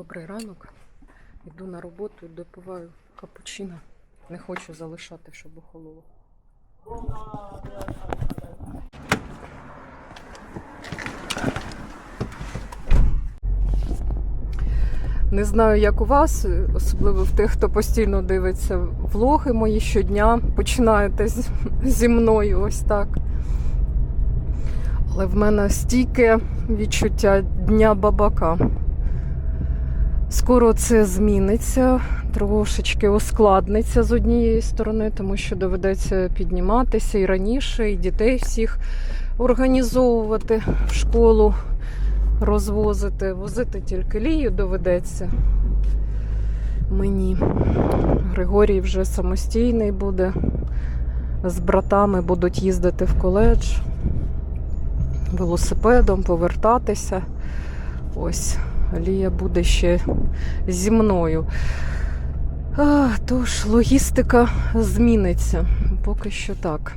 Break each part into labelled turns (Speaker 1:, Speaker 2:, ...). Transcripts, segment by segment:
Speaker 1: Добрий ранок. Йду на роботу, допиваю капучино. Не хочу залишати, щоб охололо. Не знаю, як у вас, особливо в тих, хто постійно дивиться влоги мої щодня. Починаєте зі мною ось так. Але в мене стійке відчуття дня бабака. Скоро це зміниться, трошечки ускладниться з однієї сторони, тому що доведеться підніматися і раніше, і дітей всіх організовувати в школу, розвозити, возити тільки лію доведеться. Мені Григорій вже самостійний буде, з братами будуть їздити в коледж велосипедом, повертатися. Ось. Лія буде ще зі мною. А, тож логістика зміниться. Поки що так.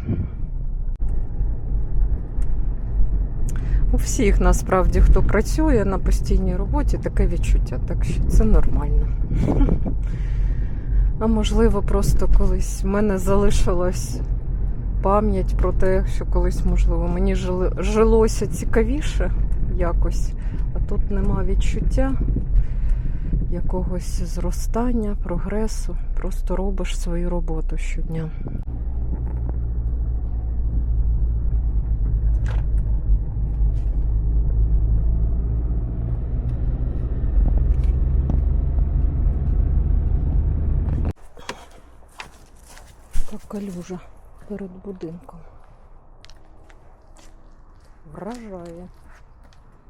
Speaker 1: У всіх насправді, хто працює на постійній роботі, таке відчуття, так що це нормально. А можливо, просто колись в мене залишилась пам'ять про те, що колись, можливо, мені жилося цікавіше якось. А тут нема відчуття якогось зростання, прогресу. Просто робиш свою роботу щодня. Така калюжа перед будинком. Вражає.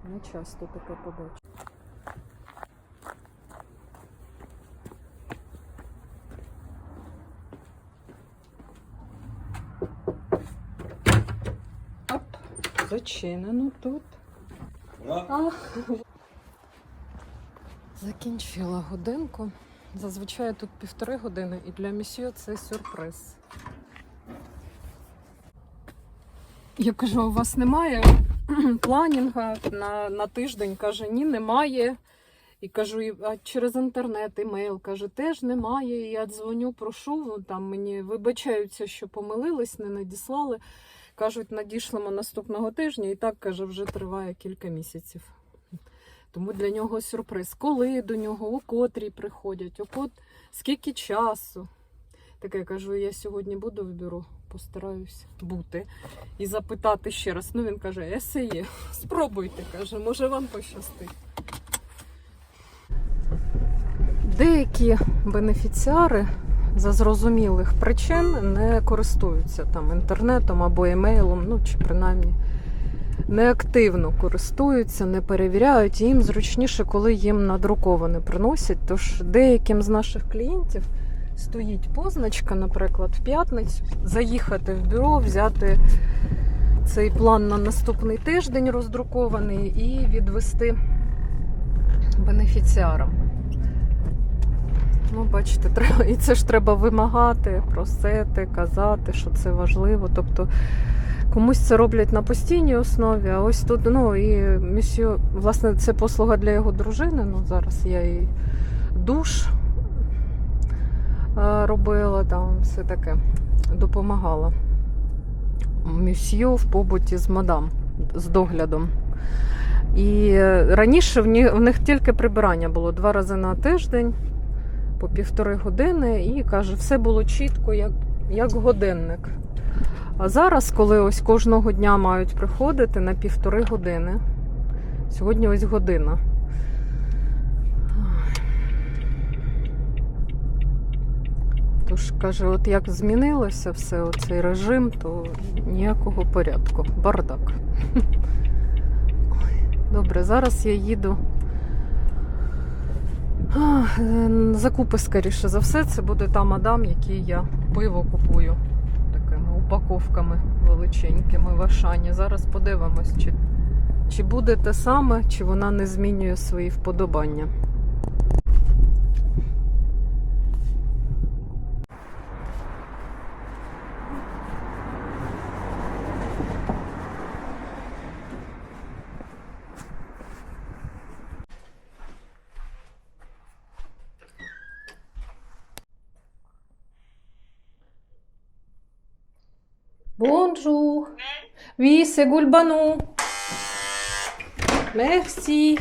Speaker 1: Не часто таке побачу. Оп, зачинено тут. А. Закінчила годинку. Зазвичай тут півтори години, і для місьє це сюрприз. Я кажу, у вас немає планінга на, на тиждень? Каже, ні, немає. І кажу, а через інтернет, імейл, каже, теж немає. І я дзвоню, прошу, ну, там мені вибачаються, що помилились, не надіслали. Кажуть, надішлемо наступного тижня, і так каже, вже триває кілька місяців. Тому для нього сюрприз. Коли до нього, у котрій приходять, у кот... скільки часу. Таке кажу, я сьогодні буду в бюро, постараюсь бути. І запитати ще раз. Ну він каже, есе є. Спробуйте, каже, може вам пощастить. Деякі бенефіціари за зрозумілих причин не користуються там інтернетом або емейлом, ну чи принаймні неактивно користуються, не перевіряють. Їм зручніше, коли їм надруковане приносять. Тож деяким з наших клієнтів стоїть позначка, наприклад, в п'ятницю, заїхати в бюро, взяти цей план на наступний тиждень роздрукований і відвести бенефіціарам. Ну, бачите, треба, і це ж треба вимагати, просити, казати, що це важливо. Тобто комусь це роблять на постійній основі, а ось тут, ну і місьо, власне, це послуга для його дружини. Ну, зараз я їй душ робила, там все таке допомагала. Місьо в побуті з мадам, з доглядом. І е, раніше в них, в них тільки прибирання було два рази на тиждень по півтори години, і каже, все було чітко, як, як годинник. А зараз, коли ось кожного дня мають приходити на півтори години, сьогодні ось година. Тож каже, от як змінилося все, оцей режим, то ніякого порядку. Бардак. Добре, зараз я їду. Закупи, скоріше за все, це буде та мадам, якій я пиво купую такими упаковками величенькими в Ашані. Зараз подивимось, чи, чи буде те саме, чи вона не змінює свої вподобання. C'est Goulbanou. Merci.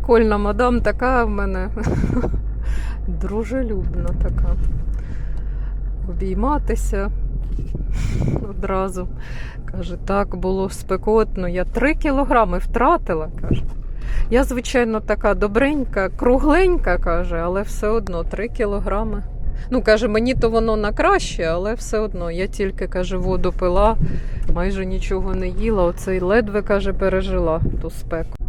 Speaker 1: Прикольна мадам така в мене дружелюбна така. Обійматися одразу. Каже, так було спекотно. Я три кілограми втратила, каже. Я, звичайно, така добренька, кругленька, каже, але все одно три кілограми. Ну, каже, мені то воно на краще, але все одно. Я тільки, каже, воду пила, майже нічого не їла. Оцей ледве, каже, пережила ту спеку.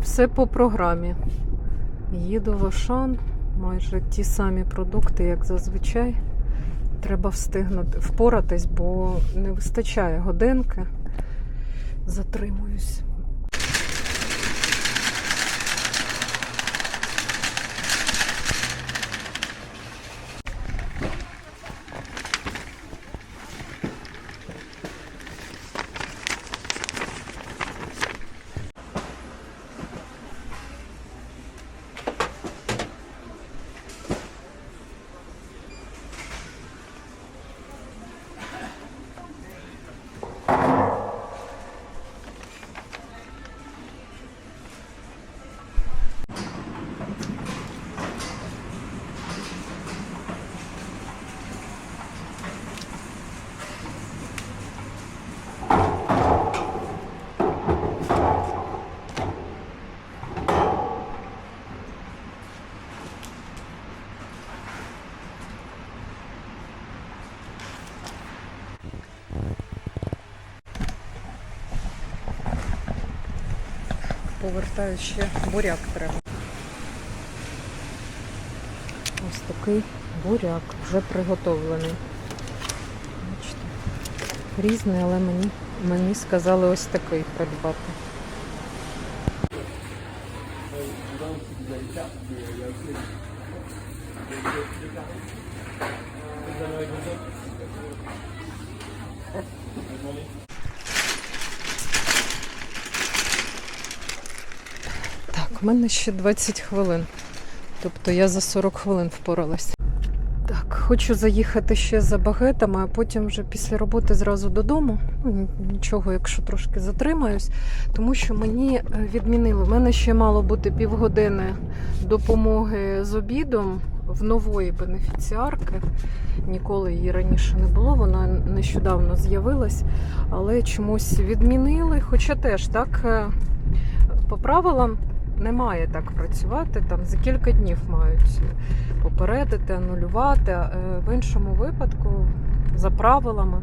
Speaker 1: Все по програмі. Їду в Ашан, майже ті самі продукти, як зазвичай. Треба встигнути впоратись, бо не вистачає годинки. Затримуюсь. Повертаю ще буряк треба. Ось такий буряк, вже приготовлений. Бачите, різний, але мені, мені сказали ось такий придбати. У мене ще 20 хвилин. Тобто я за 40 хвилин впоралась. Так, хочу заїхати ще за багетами, а потім вже після роботи зразу додому. Нічого, якщо трошки затримаюсь, тому що мені е, відмінили. У мене ще мало бути півгодини допомоги з обідом в нової бенефіціарки. Ніколи її раніше не було, вона нещодавно з'явилась, але чомусь відмінили. Хоча теж так е, по правилам не має так працювати. Там за кілька днів мають попередити, анулювати. Е, В іншому випадку, за правилами,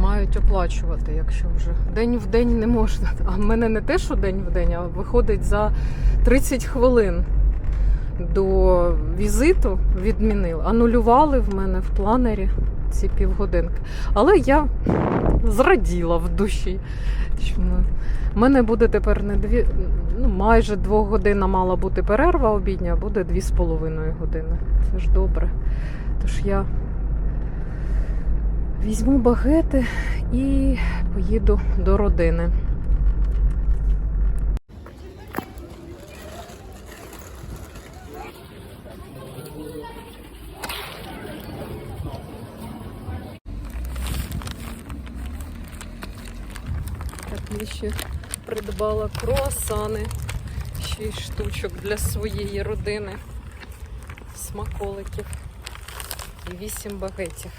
Speaker 1: мають оплачувати, якщо вже день в день не можна. А в мене не те, що день в день, а виходить за 30 хвилин до візиту відмінили. Анулювали в мене в планері ці півгодинки. Але я зраділа в душі. У мене буде тепер не дві, ну майже двогодинна мала бути перерва обідня, а буде дві з половиною години. Це ж добре. Тож я візьму багети і поїду до родини. Так, я ще придбала круасани, 6 штучок для своєї родини, смаколиків і 8 багетів.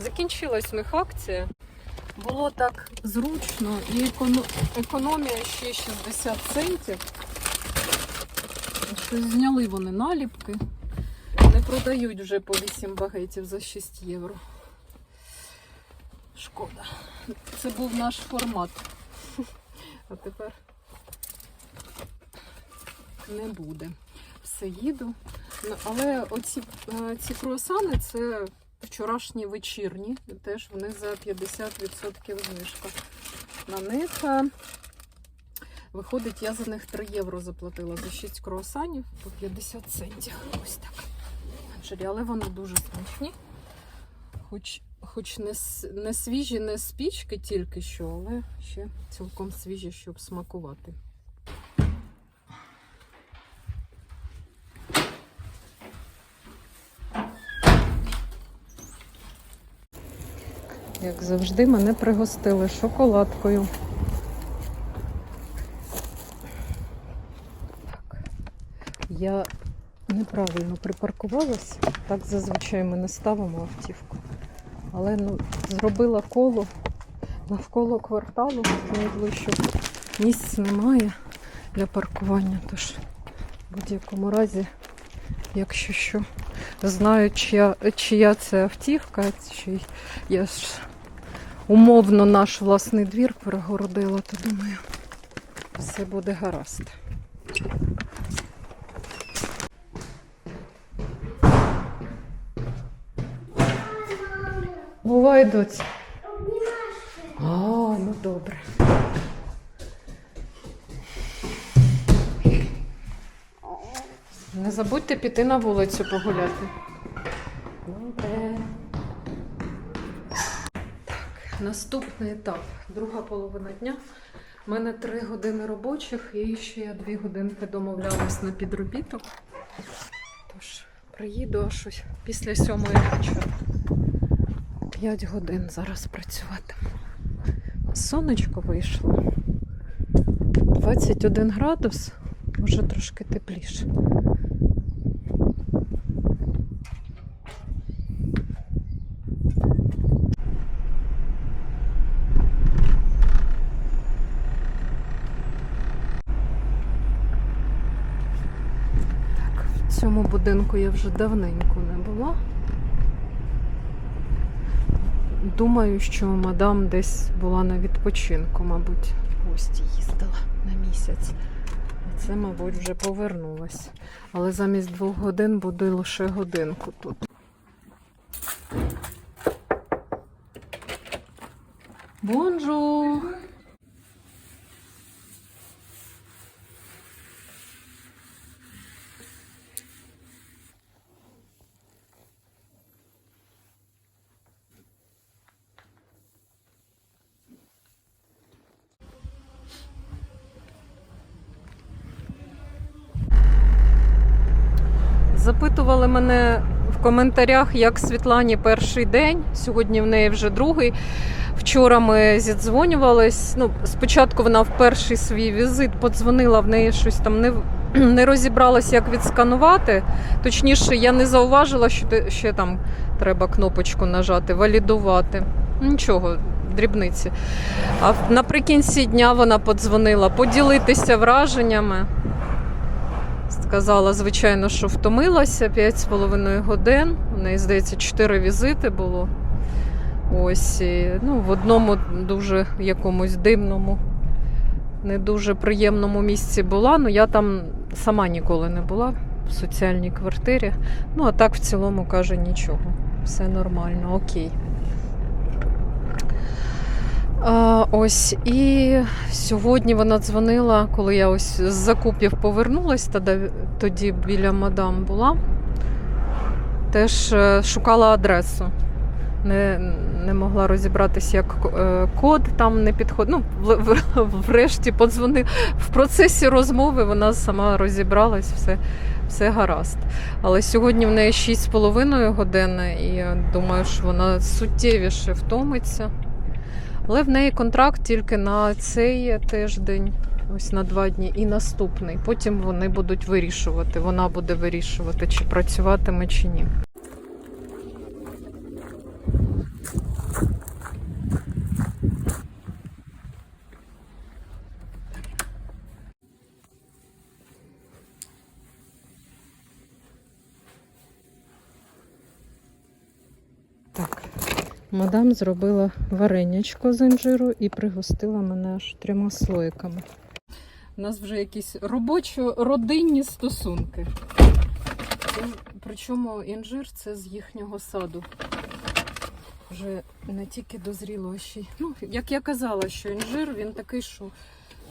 Speaker 1: Закінчилась у них акція. Було так зручно і економія ще 60 центів. Щось зняли вони наліпки. Не продають вже по 8 багетів за 6 євро. Шкода. Це був наш формат. А тепер не буде. Все їду. Ну, Але оці е, ці круасани це вчорашні вечірні. Теж в них за 50% знижка. На них виходить, я за них 3 євро заплатила за 6 круасанів по 50 центів. Ось так. Але вони дуже смачні. Хоч, хоч не, не свіжі, не з пічки тільки що, але ще цілком свіжі, щоб смакувати. Як завжди, мене пригостили шоколадкою. Так. Я неправильно припаркувалась. Так зазвичай ми не ставимо автівку. Але ну, зробила коло навколо кварталу найближчого. Місць немає для паркування. Тож в будь-якому разі, якщо що, знаю, чия, чия це автівка, чи я ж умовно наш власний двір перегородила, то думаю, все буде гаразд. Доці. А, ну добре. Не забудьте піти на вулицю погуляти. Добре. Так, наступний етап. Друга половина дня. У мене три години робочих і ще я дві годинки домовлялась на підробіток. Тож, приїду аж ось після сьомої вечора. П'ять годин зараз працюватиму. Сонечко вийшло. 21 градус, може трошки тепліше. В цьому будинку я вже давненько не була. Думаю, що мадам десь була на відпочинку, мабуть, в гості їздила на місяць. А це, мабуть, вже повернулась. Але замість двох годин буде лише годинку тут. Бонжур! Запитували мене в коментарях, як Світлані перший день. Сьогодні в неї вже другий. Вчора ми зідзвонювались. Ну, спочатку вона в перший свій візит подзвонила, в неї щось там не, не розібралася, як відсканувати. Точніше, я не зауважила, що ще там треба кнопочку нажати, валідувати. Нічого, дрібниці. А наприкінці дня вона подзвонила поділитися враженнями. Сказала, звичайно, що втомилася 5,5 годин. У неї, здається, 4 візити було. Ось, ну, в одному дуже якомусь дивному, не дуже приємному місці була. Ну, я там сама ніколи не була в соціальній квартирі. Ну, а так в цілому каже нічого. Все нормально, окей. А, ось і сьогодні вона дзвонила, коли я ось з закупів повернулась, тоді, тоді біля мадам була. Теж е, шукала адресу. Не, не могла розібратися, як е, код там не підходить. Ну, врешті подзвонив. В процесі розмови вона сама розібралась, все, все гаразд. Але сьогодні в неї 6,5 години, і я думаю, що вона суттєвіше втомиться. Але в неї контракт тільки на цей тиждень, ось на два дні, і наступний. Потім вони будуть вирішувати. Вона буде вирішувати, чи працюватиме, чи ні. Так, Мадам зробила варенячко з інжиру і пригостила мене аж трьома слоїками. У нас вже якісь робочо-родинні стосунки. Причому інжир це з їхнього саду. Вже не тільки дозріло, ще й. Ну, як я казала, що інжир він такий, що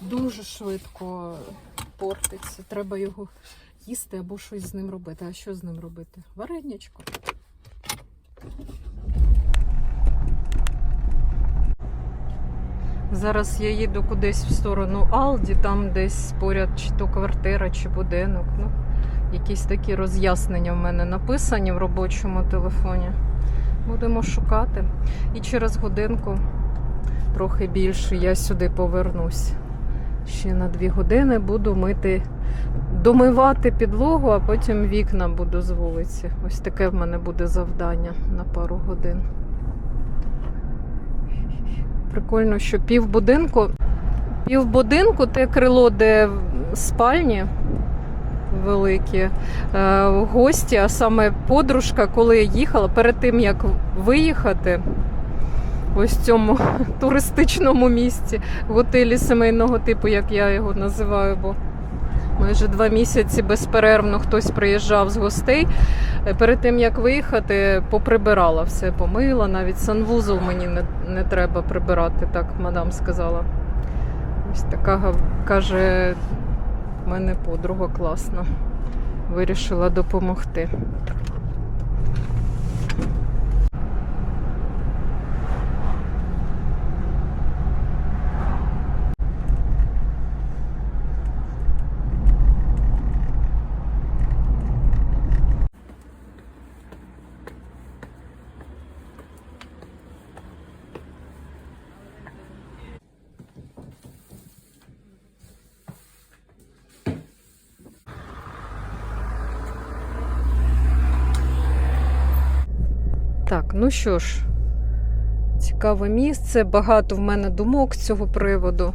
Speaker 1: дуже швидко портиться. Треба його їсти або щось з ним робити. А що з ним робити? Варенячко. Зараз я їду кудись в сторону Алді, там десь поряд чи то квартира, чи будинок. Ну, якісь такі роз'яснення в мене написані в робочому телефоні. Будемо шукати. І через годинку, трохи більше, я сюди повернусь. Ще на дві години буду мити, домивати підлогу, а потім вікна буду з вулиці. Ось таке в мене буде завдання на пару годин. Прикольно, що пів будинку. Пів будинку те крило, де спальні великі е, гості, а саме подружка, коли їхала, перед тим як виїхати, ось цьому туристичному місці, готелі сімейного типу, як я його називаю, бо майже два місяці безперервно хтось приїжджав з гостей. Перед тим як виїхати, поприбирала все, помила, навіть санвузол мені не, не треба прибирати, так мадам сказала. Ось така каже, в мене подруга класна. Вирішила допомогти. Так, ну що ж, цікаве місце. Багато в мене думок з цього приводу.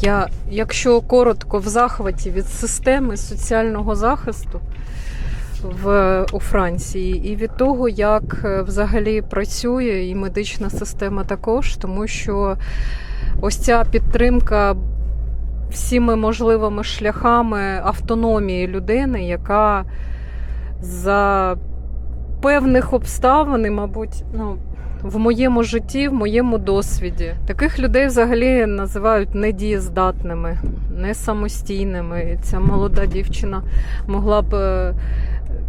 Speaker 1: Я, якщо коротко, в захваті від системи соціального захисту в, у Франції і від того, як е, взагалі працює і медична система також, тому що ось ця підтримка всіми можливими шляхами автономії людини, яка за певних обставин, і, мабуть, ну, в моєму житті, в моєму досвіді. Таких людей взагалі називають недієздатними, не самостійними. Ця молода дівчина могла б. е,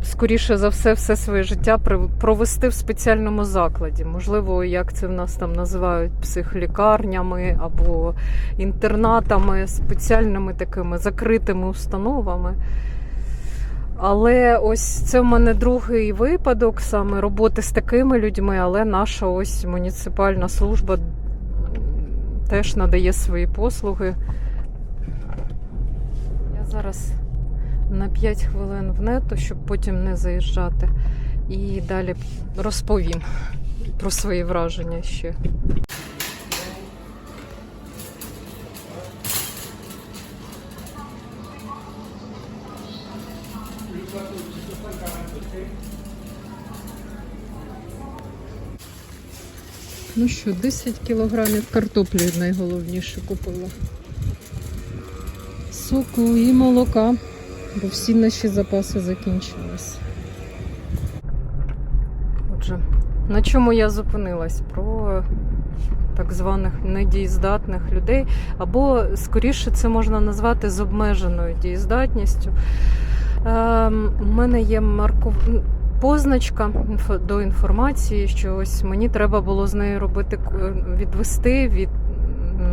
Speaker 1: Скоріше за все, все своє життя провести в спеціальному закладі. Можливо, як це в нас там називають психлікарнями або інтернатами, спеціальними такими закритими установами. Але ось це в мене другий випадок саме роботи з такими людьми, але наша ось муніципальна служба теж надає свої послуги. Я зараз на 5 хвилин в нето, щоб потім не заїжджати. І далі розповім про свої враження ще. Ну що, 10 кілограмів картоплі найголовніше купила. Соку і молока, бо всі наші запаси закінчились. Отже, на чому я зупинилась? Про так званих недієздатних людей, або скоріше це можна назвати з обмеженою дієздатністю. Ем, у мене є марков... позначка до інформації, що ось мені треба було з нею робити відвести, від...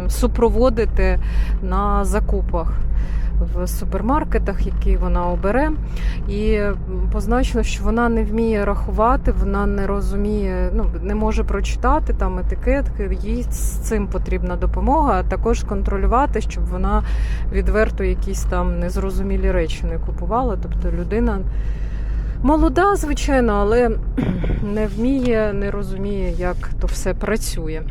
Speaker 1: супроводити на закупах в супермаркетах, які вона обере. І позначено, що вона не вміє рахувати, вона не розуміє, ну не може прочитати там етикетки. Їй з цим потрібна допомога, а також контролювати, щоб вона відверто якісь там незрозумілі речі не купувала. Тобто людина молода, звичайно, але не вміє, не розуміє, як то все працює.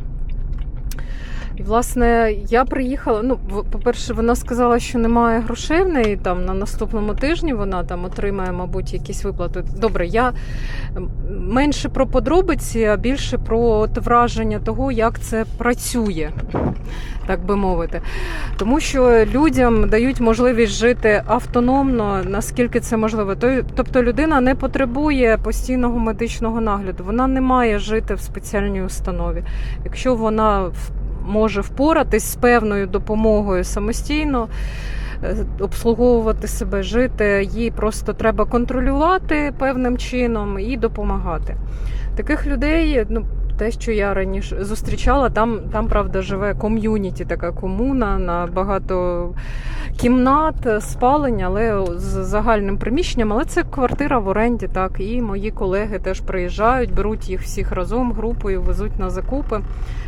Speaker 1: І, власне, я приїхала. Ну, по-перше, вона сказала, що немає грошей в неї там на наступному тижні. Вона там отримає, мабуть, якісь виплати. Добре, я менше про подробиці, а більше про от враження того, як це працює, так би мовити. Тому що людям дають можливість жити автономно, наскільки це можливо. Тобто людина не потребує постійного медичного нагляду, вона не має жити в спеціальній установі. Якщо вона в- може впоратись з певною допомогою самостійно, е, обслуговувати себе, жити, їй просто треба контролювати певним чином і допомагати. Таких людей, ну. Те, що я раніше зустрічала, там, там правда живе ком'юніті, така комуна на багато кімнат, спалень, але з загальним приміщенням. Але це квартира в оренді, так. І мої колеги теж приїжджають, беруть їх всіх разом групою, везуть на закупи.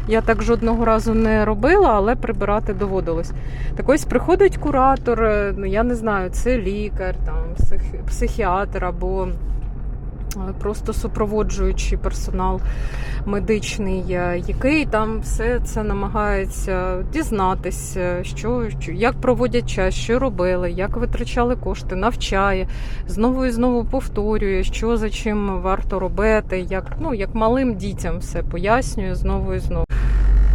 Speaker 1: Я так жодного разу не робила, але прибирати доводилось. Так ось приходить куратор, е, ну я не знаю, це лікар, там псих- психіатр або просто супроводжуючий персонал медичний, е, який там все це намагається дізнатися, що, як проводять час, що робили, як витрачали кошти, навчає, знову і знову повторює, що за чим варто робити, як, ну, як малим дітям все пояснює знову і знову.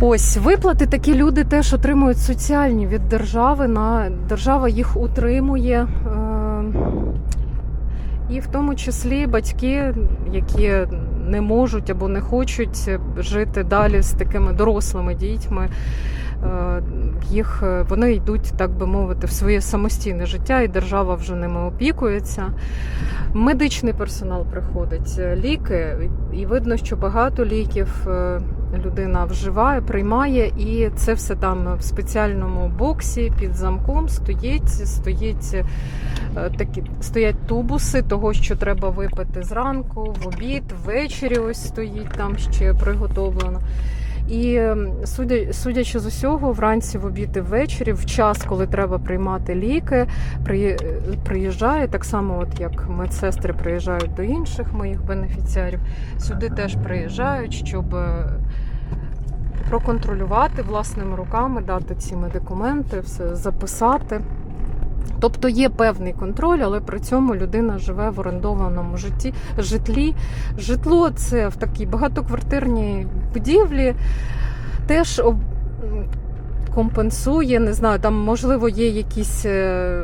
Speaker 1: Ось виплати такі люди теж отримують соціальні від держави. На держава їх утримує. І в тому числі батьки, які не можуть або не хочуть жити далі з такими дорослими дітьми, їх е, вони йдуть, так би мовити, в своє самостійне життя, і держава вже ними опікується. Медичний персонал приходить, е, ліки, і видно, що багато ліків е, людина вживає, приймає, і це все там в спеціальному боксі під замком стоїть, стоїть е, такі стоять тубуси того, що треба випити зранку, в обід, ввечері ось стоїть там ще приготовлено. І судя, судячи з усього, вранці в обід і ввечері, в час, коли треба приймати ліки, при, приїжджає так само, от як медсестри приїжджають до інших моїх бенефіціарів, сюди теж приїжджають, щоб е, проконтролювати власними руками, дати ці медикаменти, все записати. Тобто є певний контроль, але при цьому людина живе в орендованому житті, житлі. Житло це в такій багатоквартирній будівлі, теж компенсує, не знаю, там можливо є якісь е,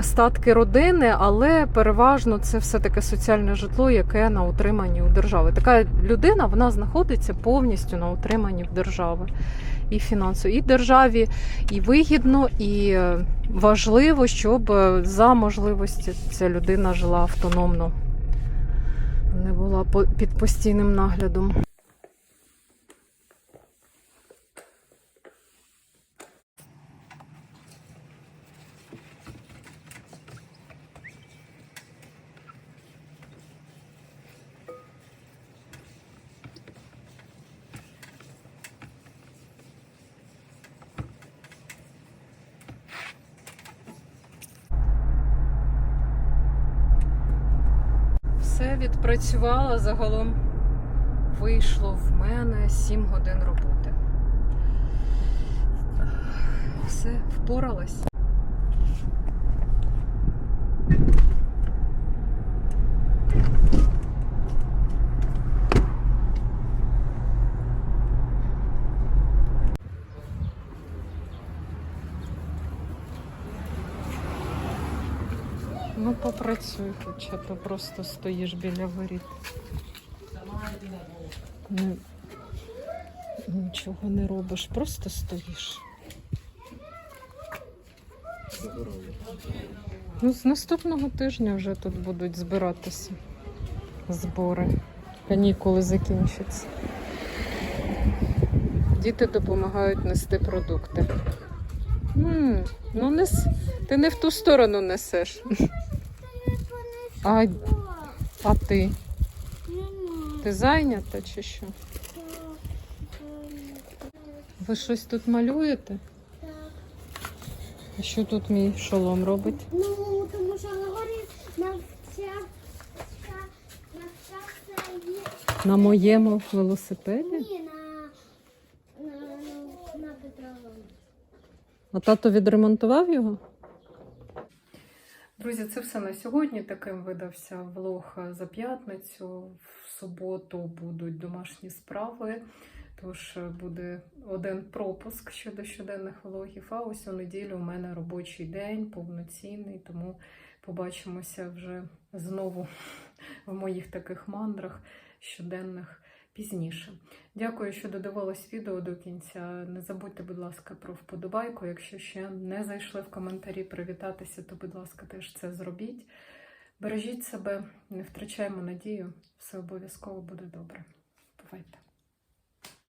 Speaker 1: статки родини, але переважно це все таке соціальне житло, яке на утриманні у держави. Така людина вона знаходиться повністю на утриманні в держави і фінансово, і державі, і вигідно, і е, важливо, щоб е, за можливості ця людина жила автономно, не була під постійним наглядом. Відпрацювала загалом. Вийшло в мене 7 годин роботи. Все, впоралась. Ну, попрацюй, хоча то просто стоїш біля воріт. Ну, нічого не робиш, просто стоїш. Ну, з наступного тижня вже тут будуть збиратися збори. Канікули закінчаться. Діти допомагають нести продукти. М, ну, нес... ти не в ту сторону несеш. А, а ти? Ти зайнята чи що? Ви щось тут малюєте? Так. А що тут мій шолом робить?
Speaker 2: Ну, тому що говорить, навчався, навчався є.
Speaker 1: На моєму велосипеді?
Speaker 2: Ні, на, на, на, на Да.
Speaker 1: А тато відремонтував його? Друзі, це все на сьогодні. Таким видався влог за п'ятницю. В суботу будуть домашні справи. Тож буде один пропуск щодо щоденних влогів. А ось у неділю у мене робочий день, повноцінний, тому побачимося вже знову в моїх таких мандрах щоденних пізніше. Дякую, що додивились відео до кінця. Не забудьте, будь ласка, про вподобайку. Якщо ще не зайшли в коментарі привітатися, то, будь ласка, теж це зробіть. Бережіть себе, не втрачаємо надію, все обов'язково буде добре. Бувайте!